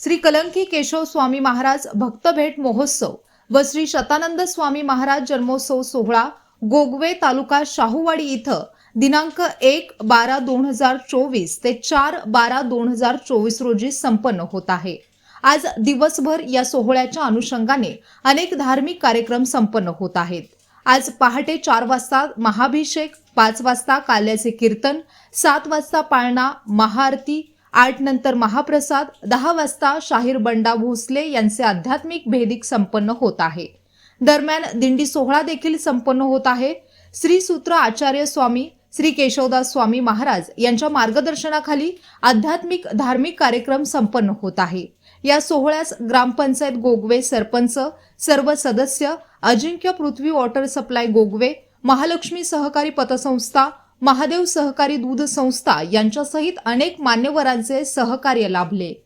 श्री कलंकी केशव स्वामी महाराज भक्तभेट महोत्सव व श्री शतानंद स्वामी महाराज जन्मोत्सव सोहळा गोगवे तालुका शाहूवाडी इथं दिनांक एक बारा दोन हजार चोवीस ते चार बारा दोन हजार चोवीस रोजी संपन्न होत आहे. आज दिवसभर या सोहळ्याच्या अनुषंगाने अनेक धार्मिक कार्यक्रम संपन्न होत आहेत. आज पहाटे चार वाजता महाभिषेक पाच वाजता काल्याचे कीर्तन सात वाजता पाळणा महाआरती आठ नंतर महाप्रसाद दहा वाजता शाहीर बंडा भोसले यांचे आध्यात्मिक भेदिक संपन्न होत आहे. दरम्यान दिंडी सोहळा देखील संपन्न होत आहे. श्री सूत्र आचार्य स्वामी श्री केशवदास स्वामी महाराज यांच्या मार्गदर्शनाखाली आध्यात्मिक धार्मिक कार्यक्रम संपन्न होत आहे. या सोहळ्यास ग्रामपंचायत गोगवे सरपंच सर्व सदस्य अजिंक्य पृथ्वी वॉटर सप्लाय गोगवे महालक्ष्मी सहकारी पतसंस्था महादेव सहकारी दूध संस्था यांच्यासहित अनेक मान्यवरांचे सहकार्य लाभले.